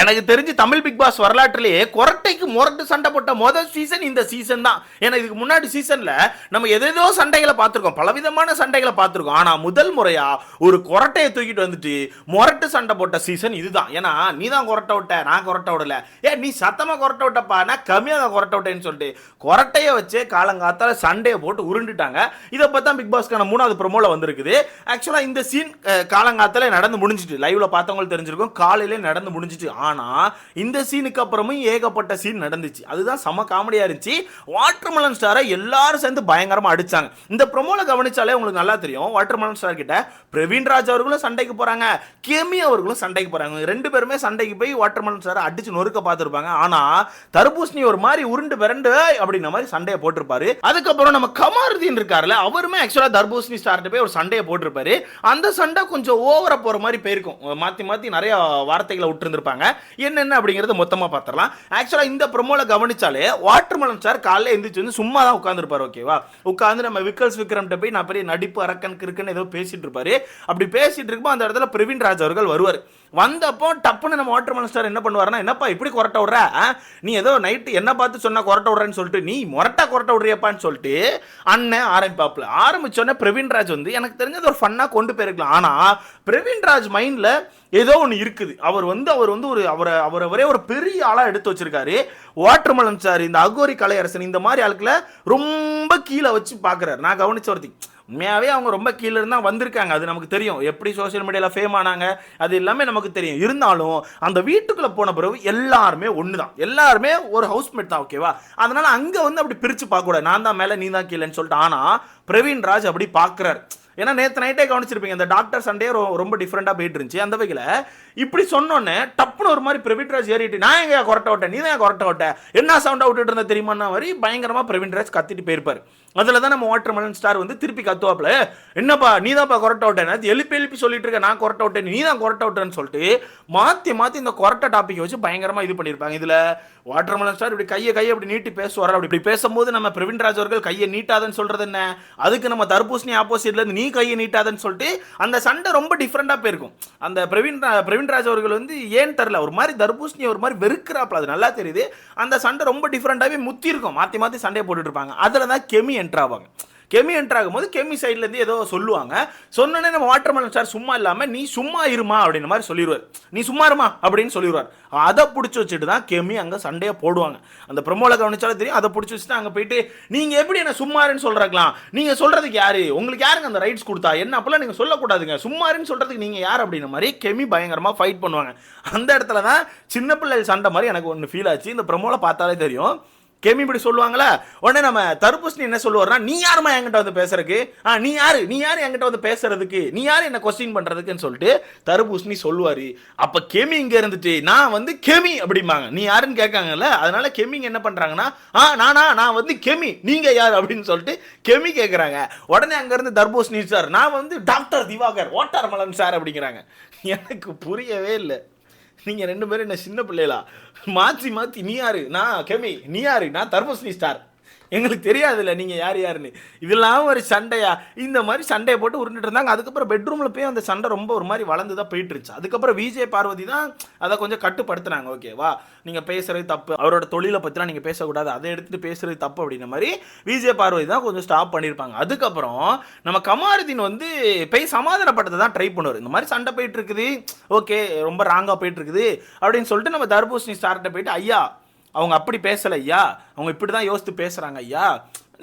எனக்கு தெரிஞ்சு Tamil big pass வரலாற்றிலேயே கொரட்டைக்கு முரட்டு சண்டை போட்ட முதல் சீசன் இந்த சீசன் தான். ஏன்னா இதுக்கு முன்னாடி சீசன்ல நம்ம எதேதோ சண்டைகளை பார்த்துருக்கோம். பலவிதமான சண்டைகளை பார்த்துருக்கோம். ஆனா முதல் முறையா ஒரு கொரட்டையை தூக்கிட்டு வந்துட்டு முரட்டு சண்டை போட்ட சீசன் இதுதான். ஏன்னா நீ தான் கொரட்டை விட்ட நான் கொரட்டை விடல. ஏ நீ சத்தமா கொரட்டை விட்டப்பா? நான் கம்மியாக தான் கொரட்டை விட்டேன்னு சொல்லிட்டு கொரட்டையை வச்சு காலங்காத்தால சண்டையை போட்டு உருண்டுட்டாங்க. இதை பார்த்தா பிக் பாஸ்க்கான மூணாவது ப்ரோமோல வந்திருக்குது. ஆக்சுவலா இந்த சீன் காலங்காத்தால நடந்து முடிஞ்சிட்டு லைவ்ல பார்த்தவங்களுக்கு தெரிஞ்சிருக்கும். காலையிலே நடந்து முடிஞ்சிட்டு ஆனால் இந்த சீனுக்கு அப்புறமும் ஏகப்பட்ட சீன் நடந்துச்சு. அதுதான் செம காமெடியாக இருந்துச்சு. வாட்டர்மலன் ஸ்டாரை எல்லாரும் சேர்ந்து பயங்கரமாக அடித்தாங்க இந்த ப்ரொமோவில் கவனிச்சாலே உங்களுக்கு நல்லா தெரியும். வாட்டர்மலன் ஸ்டார் கிட்ட பிரவீன் ராஜ் அவர்களும் சண்டைக்கு போகிறாங்க கேமி அவர்களும் சண்டைக்கு போகிறாங்க ரெண்டு பேருமே சண்டைக்கு போய் வாட்டர்மலன் ஸ்டாரை அடித்து நொறுக்க பார்த்துருப்பாங்க. ஆனால் தர்பூசணி ஒரு மாதிரி உருண்டு பிறண்டு "ஏய்" அப்படின்ன மாதிரி சண்டையை போட்டிருப்பாரு. அதுக்கப்புறம் நம்ம கமாருதீன் இருக்காருல்ல அவருமே ஆக்சுவலாக தர்பூசணி ஸ்டார்ட்டு போய் ஒரு சண்டையை போட்டிருப்பாரு. அந்த சண்டை கொஞ்சம் ஓவராக போகிற மாதிரி போயிருக்கும். மாற்றி மாற்றி நிறைய வார்த்தைகளை விட்டுருந்துருப்பாங்க. என்னென்ன அப்படிங்கிறத மொத்தமா பார்த்துடலாம் ஆக்சுவலாக இந்த ப்ரொமோவில் கவனிச்சாலே வாட்டர்மெலன் சார் காலையில் எந்திரிச்சு வந்து சும்மா தான் உட்காந்துருப்பார் ஓகேவா உட்காந்து நம்ம விக்கல்ஸ் விக்ரம்கிட்ட போய் நான் பெரிய நடிப்பு அரக்கன் கிறுக்குன்னு ஏதோ பேசிட்டு இருப்பாரு. அப்படி பேசிட்டு இருக்கும்போது அந்த இடத்துல பிரவீன் ராஜ் அவர்கள் வருவார். வந்தப்போ டப்புன்னு நம்ம வாட்டர்மெலன் ஸ்டார் என்ன பண்ணுவார்னா என்னப்பா இப்படி கொரட்ட விடுற? நீ ஏதோ நைட்டு என்ன பார்த்து சொன்னா கொரட்ட விடுறேன்னு சொல்லிட்டு நீ மொரட்டா கொரட்டை விடுறியப்பான்னு சொல்லிட்டு அண்ணன் ஆரம்பிப்பாப்ல ஆரம்பிச்சோடனே பிரவீன் ராஜ் வந்து எனக்கு தெரிஞ்சது ஒரு ஃபன்னாக கொண்டு போயிருக்கலாம். ஆனா பிரவீன் ராஜ் மைண்ட்ல ஏதோ ஒன்று இருக்குது. அவர் வந்து அவர் வந்து ஒரு அவரை அவரை ஒரே ஒரு பெரிய ஆளாக எடுத்து வச்சிருக்காரு. வாட்டர்மெலன் சார் இந்த அகோரி கலையரசன் இந்த மாதிரி ஆளுக்களை ரொம்ப கீழே வச்சு பார்க்குறாரு நான் கவனிச்ச ஒருத்தி உண்மையாகவே அவங்க ரொம்ப கீழே இருந்தால் வந்திருக்காங்க. அது நமக்கு தெரியும். எப்படி சோஷியல் மீடியாவில் ஃபேம் ஆனாங்க அது எல்லாமே நமக்கு தெரியும். இருந்தாலும் அந்த வீட்டுக்குள்ளே போன பிறகு எல்லாருமே ஒன்று தான் எல்லாருமே ஒரு ஹவுஸ்மேட் தான் ஓகேவா அதனால அங்கே வந்து அப்படி பிரித்து பார்க்கக்கூடாது நான் தான் மேலே நீ தான் கீழேன்னு சொல்லிட்டு ஆனால் பிரவீன் ராஜ் அப்படி பார்க்குறாரு ஏன்னா நேற்று நைட்டே கவனிச்சிருப்பீங்க இந்த டாக்டர் சண்டே ரொம்ப டிஃப்ரெண்டாக போயிட்டு இருந்துச்சு. அந்த வகையில் இப்படி சொன்னோன்னே டப்புன்னு ஒரு மாதிரி பிரவீன்ராஜ் ஏறிட்டு நான் எங்க கொரட்டை விட்டேன் நீ தான் கொரட்டை விட்டேன் என்ன சவுண்டா விட்டுட்டு இருந்த தெரியுமான்னா மாதிரி பயங்கரமாக பிரவீன்ராஜ் கத்திட்டு போயிருப்பார். அதில் தான் நம்ம வாட்டர் மெலன் ஸ்டார் வந்து திருப்பி கத்துவாப்ல என்னப்பா நீ தான்ப்பா கொரட்ட அவுட்டேன் அது எழுப்பி எழுப்பி சொல்லிட்டு இருக்க நான் கொரட்ட அவுட்டேன் நீ தான் கொரட்ட அவுட்டேன்னு சொல்லிட்டு மாற்றி மாற்றி இந்த கொரட்ட டாப்பிக்கை வச்சு பயங்கரமாக இது பண்ணியிருப்பாங்க இதில் வாட்டர் மெலன் ஸ்டார் இப்படி கையை கையை அப்படி நீட்டி பேசுவார்? அப்படி இப்படி பேசும்போது நம்ம பிரவீன்ராஜ் அவர்கள் கையை நீட்டாதன்னு சொல்கிறது என்ன? அதுக்கு நம்ம தர்பூசணி ஆப்போசிட்லேருந்து நீ கையை நீட்டாதன்னு சொல்லிட்டு அந்த சண்டை ரொம்ப டிஃப்ரெண்ட்டாக போயிருக்கும். அந்த பிரவீன் ரா- பிரவீன்ராஜ் அவர்கள் வந்து ஏன் தெரில ஒரு மாதிரி தர்பூசணி ஒரு மாதிரி வெறுக்கிறாப்ல அது நல்லா தெரியுது. அந்த சண்டை ரொம்ப டிஃப்ரெண்ட்டாகவே முத்தி இருக்கும் மாற்றி மாற்றி சண்டையை போட்டுட்டு இருப்பாங்க. அதில் தான் கெமி என்ட்ரு ஆவாங்க. கெமி என்ட்ரு ஆகும்போது கெமி சைட்லேருந்து ஏதோ சொல்லுவாங்க. சொன்னோன்னே நம்ம வாட்டர்மெலன் சார் சும்மா இல்லாமல் நீ சும்மா இருமா அப்படின்ற மாதிரி சொல்லிடுவார் நீ சும்மா இருமா அப்படின்னு சொல்லிடுவார் அதை பிடிச்சி வச்சுட்டு தான் கெமி அங்கே சண்டையை போடுவாங்க. அந்த ப்ரொமோல கவனிச்சாலும் தெரியும். அதை பிடிச்சி வச்சுட்டு அங்கே போயிட்டு நீங்கள் எப்படி என்ன சும்மாருன்னு சொல்கிறாங்களாம் நீங்கள் சொல்கிறதுக்கு யார்? உங்களுக்கு யாருங்க அந்த ரைட்ஸ் கொடுத்தா? என்ன அப்பெல்லாம் நீங்கள் சொல்லக்கூடாதுங்க. சும்மாருன்னு சொல்கிறதுக்கு நீங்கள் யார்? அப்படின்ற மாதிரி கெமி பயங்கரமாக ஃபைட் பண்ணுவாங்க. அந்த இடத்துல தான் சின்ன பிள்ளை சண்டை மாதிரி எனக்கு ஒன்று ஃபீல் ஆச்சு. இந்த ப்ரொமோல பார்த்தாலே தெரியும். கெமி இப்படி சொல்லுவாங்களா? உடனே நம்ம தர்பூசணி என்ன சொல்லுவார்னா நீ யாருமா என்கிட்ட வந்து பேசுறதுக்கு? ஆ நீ யாரு? நீ யாரு என்கிட்ட வந்து பேசுறதுக்கு? நீ யாரு என்ன கொஸ்டின் பண்றதுக்குன்னு சொல்லிட்டு தர்பூசணி சொல்லுவாரு. அப்ப கெமி இங்க இருந்துட்டு நான் வந்து கெமி அப்படிம்பாங்க. நீ யாருன்னு கேட்காங்கல்ல அதனால கெமிங் என்ன பண்றாங்கன்னா ஆ நானா? நான் வந்து கெமி. நீங்க யார்? அப்படின்னு சொல்லிட்டு கெமி கேட்குறாங்க உடனே அங்கேருந்து தர்பூசணி சார் நான் வந்து டாக்டர் திவாகர் ஓட்டார் மலன் சார் அப்படிங்கிறாங்க. எனக்கு புரியவே இல்லை. நீங்கள் ரெண்டு பேரும் என்ன சின்ன பிள்ளைகளா? மாற்றி மாற்றி நீ யாரு? நான் கெமி நீ யாரு? நான் தர்மஸ்னி ஸ்டார். எங்களுக்கு தெரியாதுல்ல நீங்கள் யார் யாருன்னு. இதெல்லாம் ஒரு சண்டையா? இந்த மாதிரி சண்டையை போட்டு உருண்டுட்டு இருந்தாங்க. அதுக்கப்புறம் பெட்ரூமில் போய் அந்த சண்டை ரொம்ப ஒரு மாதிரி வளர்ந்து தான் போயிட்டு இருந்துச்சு அதுக்கப்புறம் விஜய் பார்வதி தான் அதை கொஞ்சம் கட்டுப்படுத்துனாங்க. ஓகேவா நீங்கள் பேசுறது தப்பு. அவரோட தொழிலை பற்றிலாம் நீங்கள் பேசக்கூடாது. அதை எடுத்துட்டு பேசுறது தப்பு அப்படின்ற மாதிரி விஜய் பார்வதி தான் கொஞ்சம் ஸ்டாப் பண்ணியிருப்பாங்க. அதுக்கப்புறம் நம்ம கமாருதீன் வந்து போய் சமாதானப்படுத்த தான் ட்ரை பண்ணுவார். இந்த மாதிரி சண்டை போயிட்டு இருக்குது ஓகே ரொம்ப ராங்காக போயிட்டு இருக்குது அப்படின்னு சொல்லிட்டு நம்ம தர்பூசணி ஸ்டார்ட்ட போயிட்டு ஐயா அவங்க அப்படி பேசலை ஐயா அவங்க இப்படி தான் யோசித்து பேசுகிறாங்க ஐயா.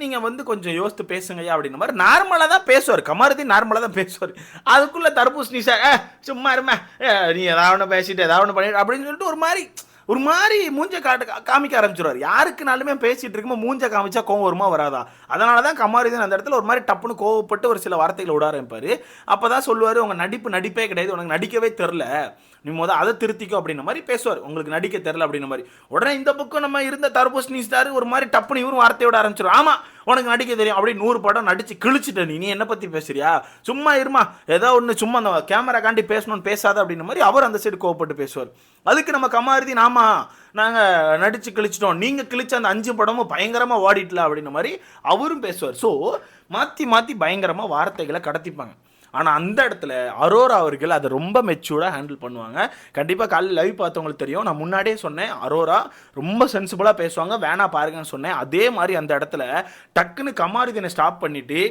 நீங்கள் வந்து கொஞ்சம் யோசித்து பேசுங்க ஐயா அப்படின்ற மாதிரி நார்மலாக தான் பேசுவார். கமாரதி நார்மலாக தான் பேசுவார். அதுக்குள்ளே தர்பூசணி சார் சும்மா இருமா ஏ, நீ ஏதாவது ஒன்று பேசிட்டு ஏதாவது ஒன்று பண்ணிட்டு அப்படின்னு சொல்லிட்டு ஒரு மாதிரி ஒரு மாதிரி மூஞ்ச காட்ட காமிக்க ஆரம்பிச்சிருவார். யாருக்குனாலுமே பேசிகிட்டு இருக்கும்போது மூஞ்ச காமிச்சா கோவம் வருமா வராதா? அதனால தான் கமாரிதன் அந்த இடத்துல ஒரு மாதிரி டப்புன்னு கோவப்பட்டு ஒரு சில வார்த்தைகளை விட ஆரம்பிப்பார். அப்போ தான் சொல்லுவார் உங்கள் நடிப்பு நடிப்பே கிடையாது உனக்கு நடிக்கவே தெரில நீ முத அதை திருத்திக்கோ அப்படின்ற மாதிரி பேசுவார். உங்களுக்கு நடிக்க தெரில அப்படின்ற மாதிரி. உடனே இந்த பக்கம் நம்ம இருந்த தர்பூசணி ஸ்டார் ஒரு மாதிரி டப்புன்னு இவரும் வார்த்தையோட ஆரம்பிச்சிடும் ஆமா உனக்கு நடிக்க தெரியும் அப்படி நூறு படம் நடிச்சு கிழிச்சிட்ட நீ. நீ என்ன பற்றி பேசுறியா? சும்மா இருமா. ஏதோ ஒன்று சும்மா அந்த கேமரா காண்டி பேசணும்னு பேசாத அப்படின்ற மாதிரி அவர் அந்த சைடு கோவப்பட்டு பேசுவார். அதுக்கு நம்ம கமாருதி நாமா நாங்கள் நடிச்சு கிழிச்சிட்டோம். நீங்கள் கிழிச்ச அந்த அஞ்சு படமும் பயங்கரமாக ஓடிட்டல அப்படின்ற மாதிரி அவரும் பேசுவார். ஸோ மாற்றி மாற்றி பயங்கரமாக வார்த்தைகளை கடத்திப்பாங்க. ஆனால் அந்த இடத்துல அரோரா அவர்கள் அதை ரொம்ப மெச்சூர்டாக ஹேண்டில் பண்ணுவாங்க. கண்டிப்பாக காலையில் லைவ் பார்த்தவங்களுக்கு தெரியும். நான் முன்னாடியே சொன்னேன் அரோரா ரொம்ப சென்சிபிளாக பேசுவாங்க வேணா பாருங்கன்னு சொன்னேன். அதே மாதிரி அந்த இடத்துல டக்குன்னு கமாரிதனை ஸ்டாப் பண்ணிவிட்டு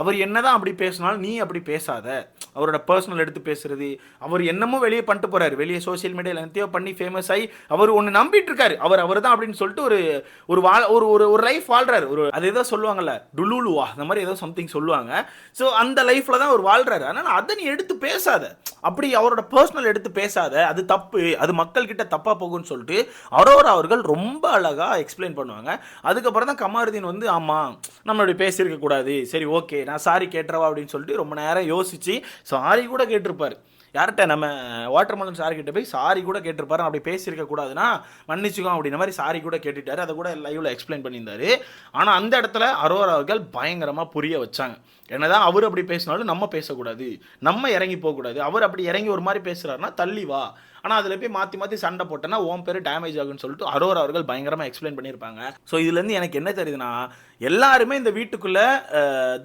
அவர் என்னதான் அப்படி பேசினாலும் நீ அப்படி பேசாத. அவரோட பர்சனல் எடுத்து பேசுறது அவர் என்னமோ வெளியே பண்ணிட்டு போறாரு. வெளியே சோஷியல் மீடியாவில் எத்தையோ பண்ணி ஃபேமஸ் ஆகி அவர் ஒன்று நம்பிட்டு இருக்காரு. அவர் அவர் தான் அப்படின்னு சொல்லிட்டு ஒரு ஒரு வாழ் ஒரு ஒரு ஒரு லைஃப் வாழ்றாரு. ஒரு அது ஏதோ சொல்லுவாங்கல்ல டுலுலுவா அந்த மாதிரி ஏதோ சம்திங் சொல்லுவாங்க. ஸோ அந்த லைஃப்ல தான் அவர் வாழ்றாரு அதனால அதை நீ எடுத்து பேசாத. அப்படி அவரோட பர்சனல் எடுத்து பேசாத. அது தப்பு. அது மக்கள் கிட்ட தப்பா போகும்னு சொல்லிட்டு அரோரா அவர்கள் ரொம்ப அழகா எக்ஸ்பிளைன் பண்ணுவாங்க. அதுக்கப்புறம் தான் கமாருதீன் வந்து ஆமா நம்ம இப்படி பேசியிருக்க கூடாது. சரி ஓகே நான் சாரி கேட்டுறவா? அப்படின்னு சொல்லிட்டு ரொம்ப நேரம் யோசிச்சு சாரி கூட கேட்டிருப்பாரு. யார்கிட்ட? நம்ம வாட்டர்மலன் சாரி கிட்ட போய் சாரி கூட கேட்டிருப்பாரு. அப்படி பேசியிருக்க கூடாதுன்னா மன்னிச்சுக்கோ அப்படின்ற மாதிரி சாரி கூட கேட்டுட்டாரு. அதை கூட லைவ்ல எக்ஸ்பிளைன் பண்ணியிருந்தாரு. ஆனால் அந்த இடத்துல அரோரா அவர்கள் பயங்கரமாக புரிய வச்சாங்க. என்னதான் அவர் அப்படி பேசினாலும் நம்ம பேசக்கூடாது. நம்ம இறங்கி போகக்கூடாது. அவர் அப்படி இறங்கி ஒரு மாதிரி பேசுறாருன்னா தள்ளி வா. ஆனால் அதில் போய் மாற்றி மாற்றி சண்டை போட்டேன்னா ஓம் பேர் டேமேஜ் ஆகுன்னு சொல்லிட்டு அரோரா அவர்கள் பயங்கரமாக எக்ஸ்பிளைன் பண்ணியிருப்பாங்க. ஸோ இதுலேருந்து எனக்கு என்ன தெரியுதுன்னா எல்லாருமே இந்த வீட்டுக்குள்ளே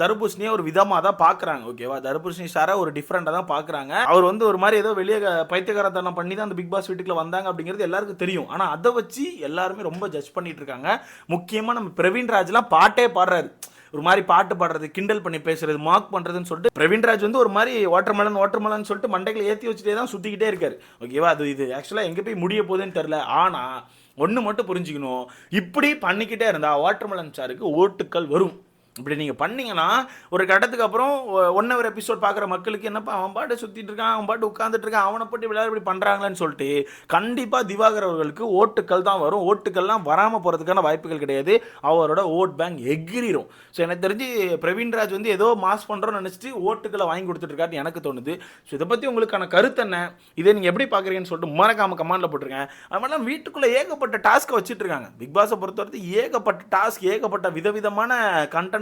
தர்பூசணியை ஒரு விதமாக தான் பார்க்குறாங்க ஓகேவா தர்பூசணி சாரை ஒரு டிஃப்ரெண்ட்டாக தான் பார்க்குறாங்க அவர் வந்து ஒரு மாதிரி ஏதோ வெளியே பைத்தியகாரத்தனம் பண்ணி தான் அந்த பிக் பாஸ் வீட்டுக்குள்ள வந்தாங்க அப்படிங்கிறது எல்லாருக்கும் தெரியும். ஆனால் அதை வச்சு எல்லாருமே ரொம்ப ஜட்ஜ் பண்ணிட்டு இருக்காங்க. முக்கியமாக நம்ம பிரவீன் ராஜ்லாம் பாட்டே பாடுறாரு. ஒரு மாதிரி பாட்டு பாடுறது கிண்டல் பண்ணி பேசுறது மார்க் பண்ணுறதுன்னு சொல்லிட்டு பிரவீன்ராஜ் வந்து ஒரு மாதிரி வாட்டர்மெலன் வாட்டர்மெலன் சொல்லிட்டு மண்டைகளை ஏற்றி வச்சுட்டே தான் சுத்திக்கிட்டே இருக்காரு. ஓகேவா அது இது. ஆக்சுவலாக எங்கே போய் முடிய போகுதுன்னு தெரில ஆனால் ஒன்று மட்டும் புரிஞ்சுக்கணும். இப்படி பண்ணிக்கிட்டே இருந்தால் வாட்டர்மெலன் சாருக்கு ஓட்டுக்கள் வரும். இப்படி நீங்கள் பண்ணீங்கன்னா ஒரு கட்டத்துக்கு அப்புறம் ஒன் ஹவர் எபிசோட் பார்க்குற மக்களுக்கு என்னப்பா அவன் பாட்டு சுற்றிட்டு இருக்கான் அவன் பாட்டு உட்காந்துட்டு இருக்கான் அவனை போட்டு விளையாட இப்படி பண்ணுறாங்களேன்னு சொல்லிட்டு கண்டிப்பாக திவாகர் அவர்களுக்கு ஓட்டுக்கள் தான் வரும். ஓட்டுக்கள்லாம் வராமல் போகிறதுக்கான வாய்ப்புகள் கிடையாது. அவரோட ஓட் பேங்க் எகிரிடும் ஸோ எனக்கு தெரிஞ்சு பிரவீன்ராஜ் வந்து ஏதோ மாஸ் பண்ணுறோன்னு நினச்சிட்டு ஓட்டுக்களை வாங்கி கொடுத்துட்ருக்காருன்னு எனக்கு தோணுது. ஸோ இதை பற்றி உங்களுக்கான கருத்து என்ன? இதை நீங்கள் எப்படி பார்க்குறீங்கன்னு சொல்லிட்டு மறக்காம கமாண்டில் போட்டிருக்கேன் அது மாதிரிலாம் வீட்டுக்குள்ளே ஏகப்பட்ட டாஸ்க்கை வச்சுட்டு இருக்காங்க. பிக் பாஸை பொறுத்தவரைக்கும் ஏகப்பட்ட டாஸ்க் ஏகப்பட்ட விதவிதமான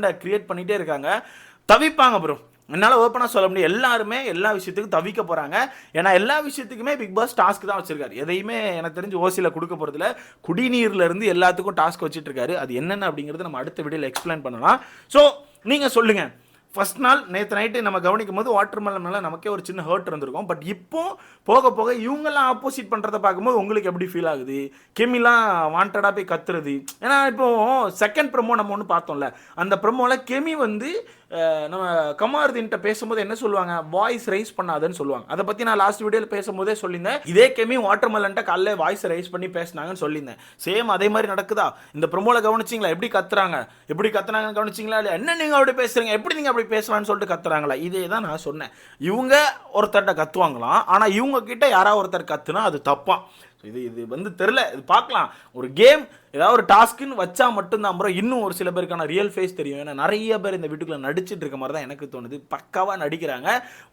கண்டென்ட்டை கிரியேட் பண்ணிகிட்டே இருக்காங்க. தவிப்பாங்க ப்ரோ என்னால் ஓப்பனாக சொல்ல முடியும். எல்லாருமே எல்லா விஷயத்துக்கும் தவிக்க போகிறாங்க ஏன்னா எல்லா விஷயத்துக்குமே பிக் பாஸ் டாஸ்க் தான் வச்சிருக்காரு. எதையுமே எனக்கு தெரிஞ்சு ஓசியில் கொடுக்க போகிறதுல குடிநீர்ல இருந்து எல்லாத்துக்கும் டாஸ்க் வச்சுட்டு இருக்காரு. அது என்னென்ன அப்படிங்கிறது நம்ம அடுத்த வீடியோவில் எக்ஸ்பிளைன் பண்ணலாம். ஸோ நீங்கள் சொல்லுங்கள் ஃபஸ்ட் நாள் நேற்று நைட்டு நம்ம கவனிக்கும் போது வாட்டர் மெலன் மேலே நமக்கே ஒரு சின்ன ஹர்ட் இருந்திருக்கும். பட் இப்போ போக போக இவங்கெல்லாம் ஆப்போசிட் பண்ணுறத பார்க்கும்போது உங்களுக்கு எப்படி ஃபீல் ஆகுது? கெமிலாம் வாண்டடாக போய் கத்துறது. ஏன்னா இப்போ செகண்ட் ப்ரமோ நம்ம ஒன்று பார்த்தோம்ல. அந்த ப்ரமோவில் கெமி வந்து நம்ம கமாருதீன்ட்ட பேசும்போது என்ன சொல்லுவாங்க? வாய்ஸ் ரைஸ் பண்ணாதுன்னு சொல்லுவாங்க. அதை பற்றி நான் லாஸ்ட் வீடியோவில் பேசும்போதே சொல்லியிருந்தேன். இதே கெமி வாட்டர் மெலன்ட்ட காலைல வாய்ஸ் ரைஸ் பண்ணி பேசினாங்கன்னு சொல்லியிருந்தேன். சேம் அதே மாதிரி நடக்குதா? இந்த ப்ரமோவில் கவனிச்சிங்களா? எப்படி கத்துறாங்க? எப்படி கத்துறாங்கன்னு கவனிச்சிங்களா? இல்லை என்ன நீங்கள் அப்படி பேசுகிறீங்க எப்படி நீங்கள் அப்படி பேசலாம்னு சொல்லிட்டு கத்துறாங்களா? இதே தான் நான் சொன்னேன். இவங்க ஒருத்தர்கிட்ட கத்துவாங்களாம். ஆனால் இவங்க கிட்ட யாராவது ஒருத்தர் கத்துனா அது தப்பான் இது இது வந்து தெரில இது பார்க்கலாம். ஒரு கேம் ஏதாவது ஒரு டாஸ்க்குன்னு வச்சா மட்டும்தான் அப்புறம் இன்னும் ஒரு சில பேருக்கான ரியல் ஃபேஸ் தெரியும். ஏன்னா நிறைய பேர் இந்த வீட்டுக்குள்ள நடிச்சிட்டு இருக்க மாதிரி தான் எனக்கு தோணுது. பக்காவாக நடிக்கிறாங்க.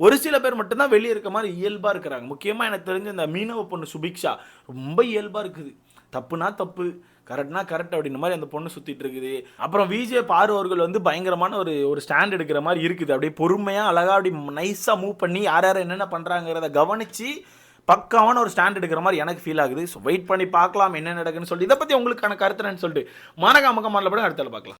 ஒரு சில பேர் மட்டும்தான் வெளியே இருக்க மாதிரி இயல்பாக இருக்கிறாங்க. முக்கியமாக எனக்கு தெரிஞ்ச இந்த மீனவ பொண்ணு சுபிக்ஷா ரொம்ப இயல்பாக இருக்குது. தப்புனா தப்பு கரெக்ட்னா கரெக்ட் அப்படின்ற மாதிரி அந்த பொண்ணு சுற்றிட்டு இருக்குது. அப்புறம் விஜே பாரு அவர்கள் வந்து பயங்கரமான ஒரு ஒரு ஸ்டாண்ட் எடுக்கிற மாதிரி இருக்குது. அப்படியே பொறுமையாக அழகாக அப்படி நைஸாக மூவ் பண்ணி யார் யார் என்னென்ன பண்ணுறாங்கிறத கவனித்து பக்காவான ஒரு ஸ்டாண்ட் எடுக்கிற மாதிரி எனக்கு ஃபீல் ஆகுது. ஸோ வெயிட் பண்ணி பார்க்கலாம் என்ன நடக்குன்னு சொல்லிட்டு இதை பற்றி உங்களுக்கான கருத்து என்னன்னு சொல்லிட்டு மனகாம கமாண்டில் படம் அடுத்தால பார்க்கலாம்.